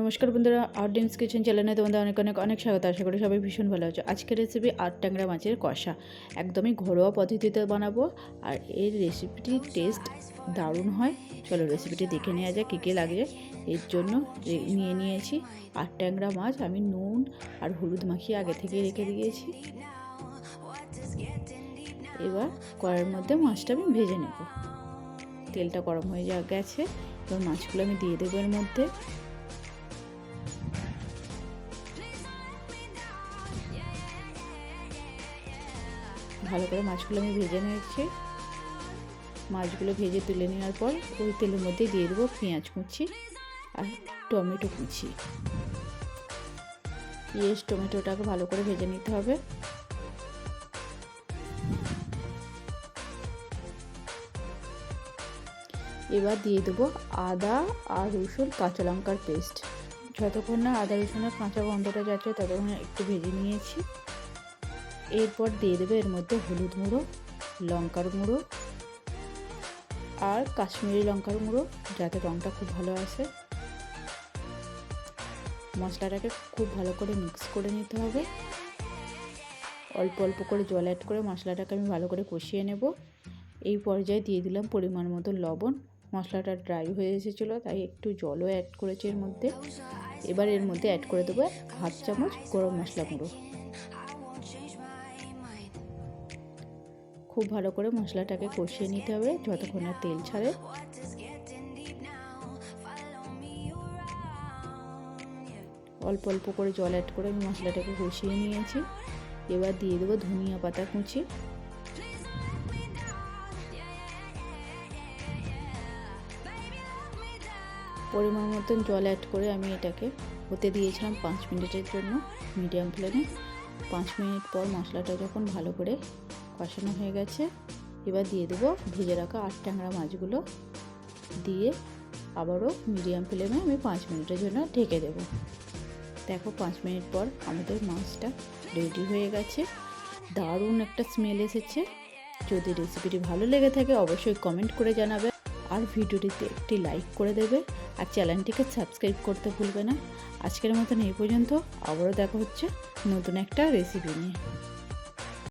নমস্কার বন্ধুরা আউটডিন্স কিচেন চ্যানেলে তোমাদের অনেক অনেক অনেক স্বাগত। আশা করি সবাই ভীষণ ভালো আছো। আজকের রেসিপি আট ট্যাংরা মাছের কষা। একদমই ঘরোয়া পদ্ধতিতে বানাবো। আর এই রেসিপিটির টেস্ট দারুণ হয়। চলো রেসিপিটি দেখে নেওয়া যায় কী কী লাগছে এর জন্য নিয়ে নিয়েছি আট ট্যাংরা মাছ। আমি নুন আর হলুদ মাখিয়ে আগে থেকে রেখে দিয়েছি। এবার কড়াইয়ের মধ্যে মাছটা আমি ভেজে নেব। তেলটা গরম হয়ে যা, গেছে। এবার মাছগুলো আমি দিয়ে দেবো এর মধ্যে। ভালো করে মাছগুলো আমি ভেজে নিয়েছি। মাছগুলো ভেজে তুলে নেওয়ার পর ওই তেলের মধ্যে দিয়ে দেবো পেঁয়াজ কুচি আর টমেটো কুচি। পেঁয়াজ, টমেটোটাকে ভালো করে ভেজে নিতে হবে। এবার দিয়ে দেবো আদা আর রসুন কাঁচা লঙ্কার পেস্ট। যতক্ষণ না আদা রসুনের কাঁচা গন্ধটা যাচ্ছে, ততক্ষণ একটু ভেজে নিয়েছি। এরপর দিয়ে দেবে এর মধ্যে হলুদ গুঁড়ো, লঙ্কার গুঁড়ো আর কাশ্মীরি লঙ্কার গুঁড়ো, যাতে রঙটা খুব ভালো আসে। মশলাটাকে খুব ভালো করে মিক্স করে নিতে হবে। অল্প অল্প করে জল অ্যাড করে মশলাটাকে আমি ভালো করে কষিয়ে নেব। এই পর্যায়ে দিয়ে দিলাম পরিমাণ মতো লবণ। মশলাটা ড্রাই হয়ে এসেছিল, তাই একটু জলও অ্যাড করেছি এর মধ্যে। এবার এর মধ্যে অ্যাড করে দেবো হাফ চামচ গরম মশলা গুঁড়ো। খুব ভালো করে মশলাটাকে কষিয়ে নিতে হবে যতক্ষণ না তেল ছাড়ে। অল্প অল্প করে জল অ্যাড করে আমি মশলাটাকে কষিয়ে নিয়েছি। এবার দিয়ে দেবো ধনিয়া পাতা কুচি। পরিমাণ মতন জল অ্যাড করে আমি এটাকে হতে দিয়েছিলাম পাঁচ মিনিটের জন্য। মিডিয়াম ফ্লেমে পাঁচ মিনিট পর মশলাটা যখন ভালো করে কষানো হয়ে গেছে। এবার দিয়ে দেবো ভেজে রাখা আট ট্যাংরা মাছগুলো। দিয়ে আবারও মিডিয়াম ফ্লেমে আমি পাঁচ মিনিটের জন্য ঢেকে দেবো। দেখো পাঁচ মিনিট পর আমাদের মাছটা রেডি হয়ে গেছে। দারুণ একটা স্মেল এসেছে। যদি রেসিপিটি ভালো লেগে থাকে, অবশ্যই কমেন্ট করে জানাবে। আর ভিডিওটিতে একটি লাইক করে দেবে। আর চ্যানেলটিকে সাবস্ক্রাইব করতে ভুলবে না। আজকের মতন এই পর্যন্ত। আবারও দেখা হচ্ছে নতুন একটা রেসিপি নিয়ে।